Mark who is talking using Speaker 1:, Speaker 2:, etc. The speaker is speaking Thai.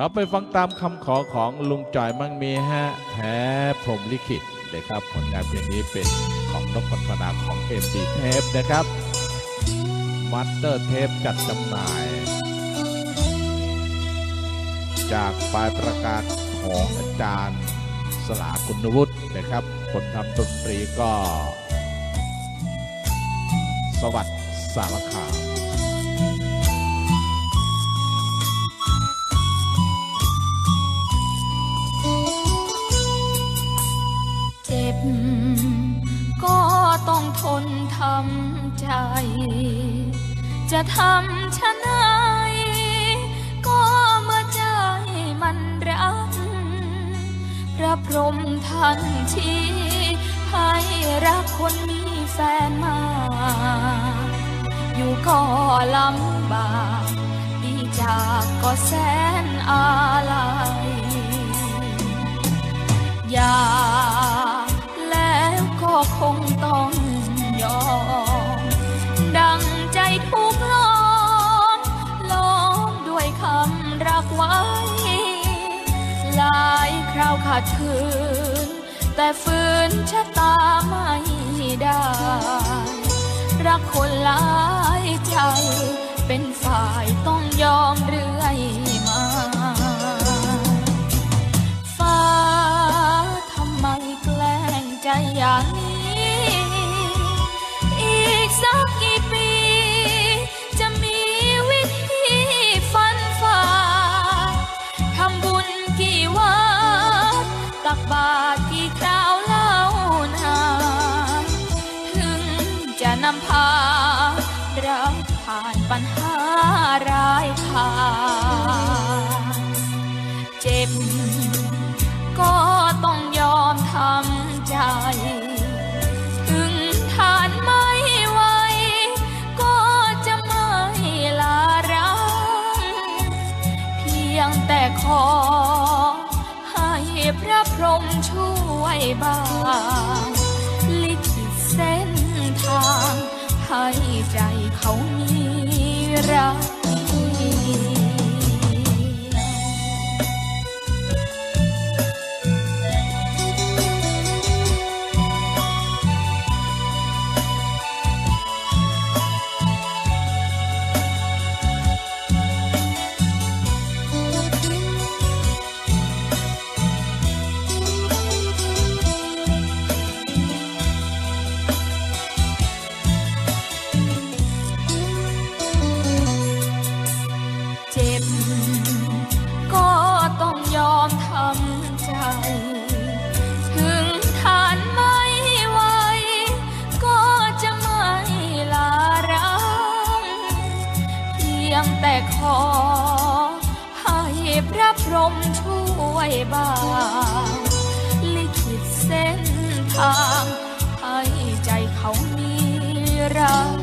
Speaker 1: เราไปฟังตามคำขอของลุงจ่อยมั่งมีฮะแท้พรมลิขิตนะครับผลงานเพลงนี้เป็นของนกพัฒนาของเอ็มดีเทปนะครับมัตเตอร์เทปจัดจำหน่าย จากปลายประกาศของอาจารย์สลาคุณวุฒินะครับ คนทำดนตรีก็ สวัสดิ์สารคาม
Speaker 2: ก็ต้องทนทำใจ จะทำชะไหนก็เมื่อใจมันรัก พระพรหมท่านชี้ให้รักคนมีแฟนมา อยู่ก็ลำบาก ดีจากก็แสนอะไรอย ขาดคืน แต่ฝืนชะตาไม่ได้ รักคนหลายใจ เป็นฝ่ายต้องยอมหรือ บาตรกี่คราวเล่านาถึงจะนำพาเราผ่านปัญหาร้ายคาเจ็บก็ต้องยอมทำใจ ถึงทานไม่ไหวก็จะไม่ลารังเพียงแต่ขอ พระพรหมช่วยบางลิขิตเส้นทาง ให้ใจเขามีรัก จ็บ ก็ต้องยอมทำใจ ถึงทานไม่ไหว ก็จะไม่ลารังเพียงแต่ขอ ให้พระพรหมช่วยบ้างลิขิตเส้นทาง ให้ใจเขามีรัก